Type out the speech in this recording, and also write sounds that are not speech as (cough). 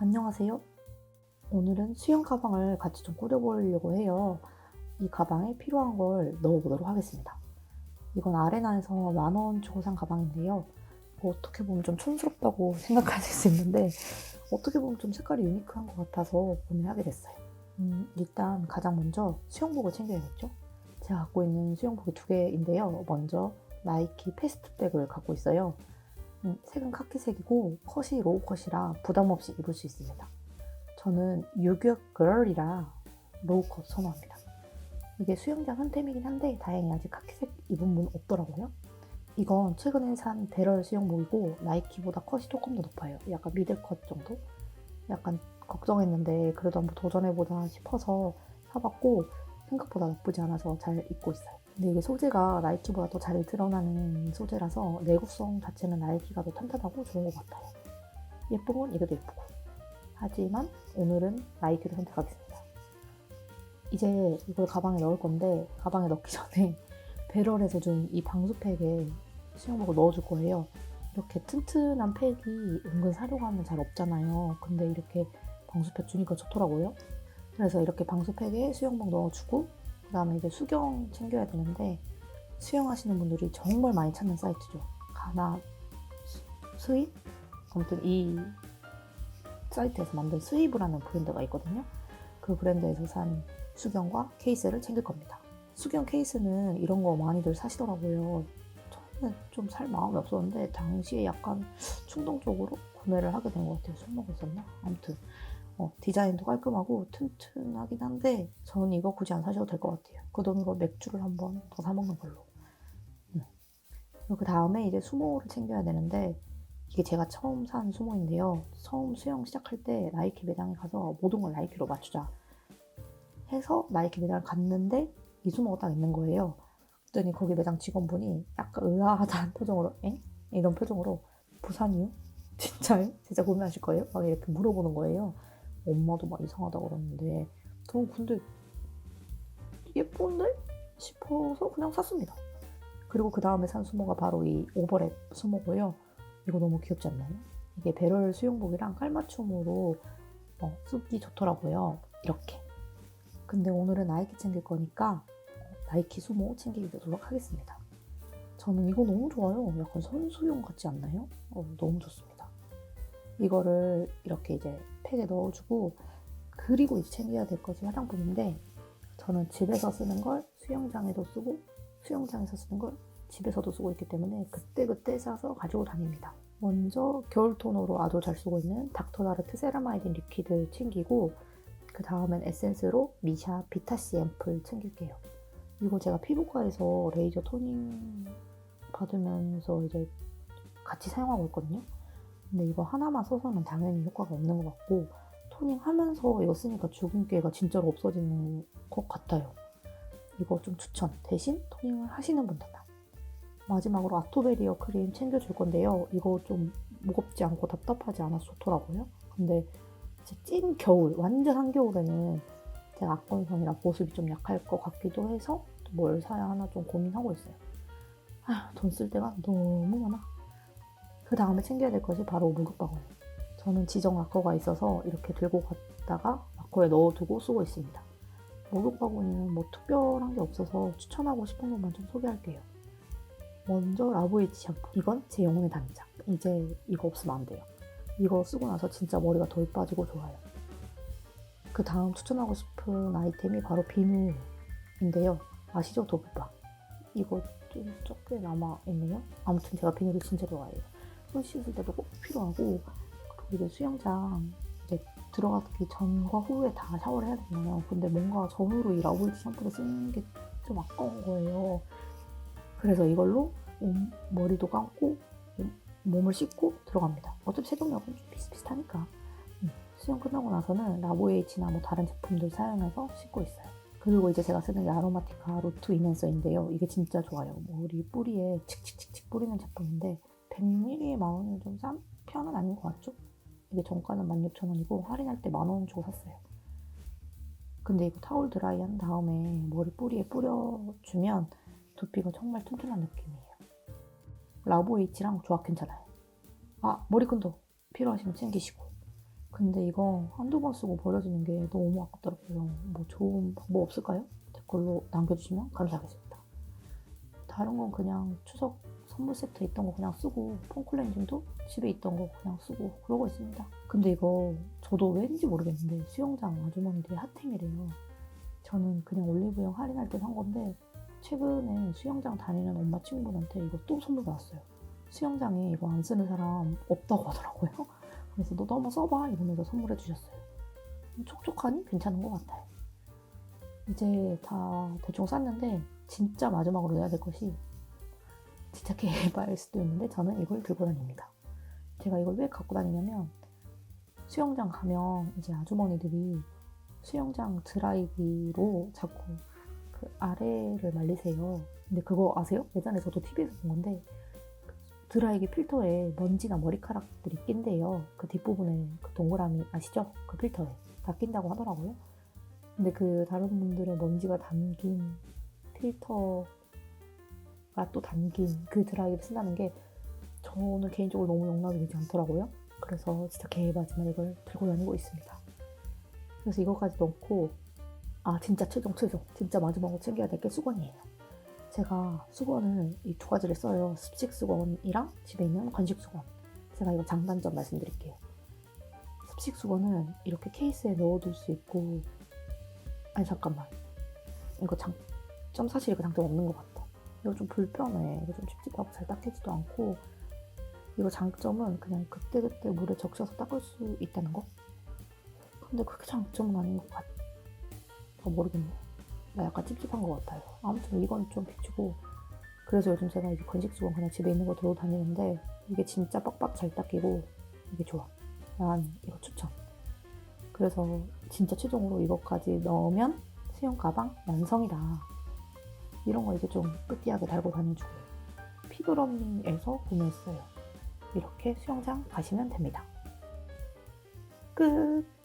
안녕하세요. 오늘은 수영 가방을 같이 좀 꾸려보려고 해요. 이 가방에 필요한 걸 넣어보도록 하겠습니다. 이건 아레나에서 만원 주고 산 가방인데요. 뭐 어떻게 보면 좀 촌스럽다고 (laughs) 생각하실 수 있는데 어떻게 보면 좀 색깔이 유니크한 것 같아서 구매하게 됐어요. 음, 일단 가장 먼저 수영복을 챙겨야겠죠? 제가 갖고 있는 수영복이 두 개인데요. 먼저 나이키 패스트백을 갖고 있어요. 음, 색은 카키색이고 컷이 로우 컷이라 부담 없이 입을 수 있습니다. 저는 유격 걸이라 로우 컷 선호합니다. 이게 수영장 한템이긴 한데 다행히 아직 카키색 입은 분 없더라고요. 이건 최근에 산 배럴 수영복이고 나이키보다 컷이 조금 더 높아요. 약간 미들 컷 정도? 약간 걱정했는데 그래도 한번 도전해보자 싶어서 사봤고 생각보다 나쁘지 않아서 잘 입고 있어요. 근데 이게 소재가 나이키보다 더 잘 드러나는 소재라서 내구성 자체는 나이키가 더 탄탄하고 좋은 것 같아요. 예쁜 건더 예쁘고. 하지만 오늘은 나이키를 선택하겠습니다. 이제 이걸 가방에 넣을 건데 가방에 넣기 전에 (laughs) 배럴에서 준 이 방수팩에 수영복을 넣어줄 거예요. 이렇게 튼튼한 팩이 은근 사려고 하면 잘 없잖아요. 근데 이렇게 방수팩 주니까 좋더라고요. 그래서 이렇게 방수팩에 수영복 넣어주고 그 다음에 이제 수경 챙겨야 되는데 수영하시는 분들이 정말 많이 찾는 사이트죠. 가나 수- 스윕? 아무튼 이 사이트에서 만든 스윕이라는 브랜드가 있거든요. 그 브랜드에서 산 수경과 케이스를 챙길 겁니다. 수경 케이스는 이런 거 많이들 사시더라고요. 처음에 좀살 마음이 없었는데 당시에 약간 충동적으로 구매를 하게 된 것 같아요. 술 먹었었나? 아무튼 어, 디자인도 깔끔하고 튼튼하긴 한데 저는 이거 굳이 안 사셔도 될 것 같아요. 그 돈으로 맥주를 한 번 더 사 먹는 걸로. 음. 그 다음에 이제 수모를 챙겨야 되는데 이게 제가 처음 산 수모인데요. 처음 수영 시작할 때 나이키 매장에 가서 모든 걸 나이키로 맞추자 해서 나이키 매장을 갔는데 이 수모가 딱 있는 거예요. 그랬더니 거기 매장 직원분이 약간 의아하다는 표정으로 엥? 이런 표정으로 부산이요? (laughs) 진짜요? 진짜 구매하실 거예요? 막 이렇게 물어보는 거예요. 엄마도 막 이상하다고 그러는데 저는 근데 예쁜데? 싶어서 그냥 샀습니다. 그리고 그 다음에 산 수모가 바로 이 오버랩 수모고요. 이거 너무 귀엽지 않나요? 이게 배럴 수영복이랑 깔맞춤으로 어, 쓰기 좋더라고요. 이렇게. 근데 오늘은 나이키 챙길 거니까 어, 나이키 수모 챙기도록 하겠습니다. 저는 이거 너무 좋아요. 약간 선수용 같지 않나요? 어, 너무 좋습니다. 이거를 이렇게 이제 팩에 넣어주고 그리고 이제 챙겨야 될 것이 화장품인데 저는 집에서 쓰는 걸 수영장에도 쓰고 수영장에서 쓰는 걸 집에서도 쓰고 있기 때문에 그때그때 사서 가지고 다닙니다. 먼저 겨울 톤으로 아주 잘 쓰고 있는 닥터다르트 세라마이딘 리퀴드 챙기고 그 다음엔 에센스로 미샤 비타시 앰플 챙길게요. 이거 제가 피부과에서 레이저 토닝 받으면서 이제 같이 사용하고 있거든요. 근데 이거 하나만 써서는 당연히 효과가 없는 것 같고 토닝 하면서 이거 쓰니까 주근깨가 진짜로 없어지는 것 같아요. 이거 좀 추천. 대신 토닝을 하시는 분들만. 마지막으로 아토베리어 크림 챙겨줄 건데요. 이거 좀 무겁지 않고 답답하지 않아서 좋더라고요. 근데 찐 겨울, 완전 한겨울에는 제가 악건성이라 보습이 좀 약할 것 같기도 해서 또뭘 사야 하나 좀 고민하고 있어요. 아, 돈쓸 데가 너무 많아. 그 다음에 챙겨야 될 것이 바로 목욕바구니. 저는 지정 락커가 있어서 이렇게 들고 갔다가 락커에 넣어두고 쓰고 있습니다. 목욕바구니는 뭐 특별한 게 없어서 추천하고 싶은 것만 좀 소개할게요. 먼저 라보이치 샴푸. 이건 제 영혼의 단짝. 이제 이거 없으면 안 돼요. 이거 쓰고 나서 진짜 머리가 더 이뻐지고 좋아요. 그 다음 추천하고 싶은 아이템이 바로 비누인데요. 아시죠? 도브바. 이거 좀 적게 남아있네요. 아무튼 제가 비누를 진짜 좋아해요. 손 씻을 때도 꼭 필요하고 그리고 이제 수영장 이제 들어가기 전과 후에 다 샤워를 해야 되잖아요. 근데 뭔가 전후로 이 라보이치 샴푸를 쓰는 게 좀 아까운 거예요. 그래서 이걸로 몸, 머리도 감고 몸, 몸을 씻고 들어갑니다. 어차피 세정력은 좀 비슷비슷하니까. 음, 수영 끝나고 나서는 라보에이치나 뭐 다른 제품들 사용해서 씻고 있어요. 그리고 이제 제가 쓰는 게 아로마티카 로트 이넨서인데요. 이게 진짜 좋아요. 머리 뿌리에 칙칙칙칙 뿌리는 제품인데 100ml에 만 원은 좀 싼 편은 아닌 것 같죠? 이게 정가는 16,000원이고 할인할 때 만원 주고 샀어요. 근데 이거 타올 드라이 한 다음에 머리 뿌리에 뿌려주면 두피가 정말 튼튼한 느낌이에요. 라보이치랑 조합 괜찮아요. 아, 머리끈도 필요하시면 챙기시고. 근데 이거 한두 번 쓰고 버려지는 게 너무 아깝더라고요. 뭐 좋은 방법 없을까요? 댓글로 남겨주시면 감사하겠습니다. 다른 건 그냥 추석 선물 세트 있던 거 그냥 쓰고 폼클렌징도 집에 있던 거 그냥 쓰고 그러고 있습니다. 근데 이거 저도 왠지 모르겠는데 수영장 아주머니들이 핫템이래요. 저는 그냥 올리브영 할인할 때 산 건데 최근에 수영장 다니는 엄마 친구분한테 이거 또 선물 받았어요. 수영장에 이거 안 쓰는 사람 없다고 하더라고요. (laughs) 그래서 너도 한번 써봐 이러면서 선물해 주셨어요. 촉촉하니 괜찮은 것 같아요. 이제 다 대충 쌌는데 진짜 마지막으로 내야 될 것이 진짜 개발일 (laughs) 수도 있는데 저는 이걸 들고 다닙니다. 제가 이걸 왜 갖고 다니냐면 수영장 가면 이제 아주머니들이 수영장 드라이기로 자꾸 그 아래를 말리세요. 근데 그거 아세요? 예전에 저도 TV에서 본 건데 드라이기 필터에 먼지나 머리카락들이 낀대요. 그 뒷부분에 그 동그라미 아시죠? 그 필터에 다 낀다고 하더라고요. 근데 그 다른 분들의 먼지가 담긴 필터가 또 담긴 그 드라이기를 쓴다는 게 저는 개인적으로 너무 용납이 되지 않더라고요. 그래서 진짜 개바지만 이걸 들고 다니고 있습니다. 그래서 이거까지 넣고 아 진짜 최종 최종 진짜 마지막으로 챙겨야 될 게 수건이에요. 제가 수건을 이 두 가지를 써요. 습식 수건이랑 집에 있는 건식 수건. 제가 이거 장단점 말씀드릴게요. 습식 수건은 이렇게 케이스에 넣어둘 수 있고 아니 잠깐만 이거 장점 사실 이거 장점 없는 것 같아. 이거 좀 불편해. 이거 좀 찝찝하고 잘 닦이지도 않고 이거 장점은 그냥 그때그때 물에 적셔서 닦을 수 있다는 거? 근데 그게 장점은 아닌 것 같아. 모르겠네. 나 약간 찝찝한 것 같아요. 아무튼 이건 좀 비추고 그래서 요즘 제가 이제 건식수건 그냥 집에 있는 거 들고 다니는데 이게 진짜 빡빡 잘 닦이고 이게 좋아. 난 이거 추천. 그래서 진짜 최종으로 이것까지 넣으면 수영 가방 완성이다. 이런 거 이제 좀 뿌띠하게 달고 다녀주고 피그러미에서 구매했어요. 이렇게 수영장 가시면 됩니다. 끝!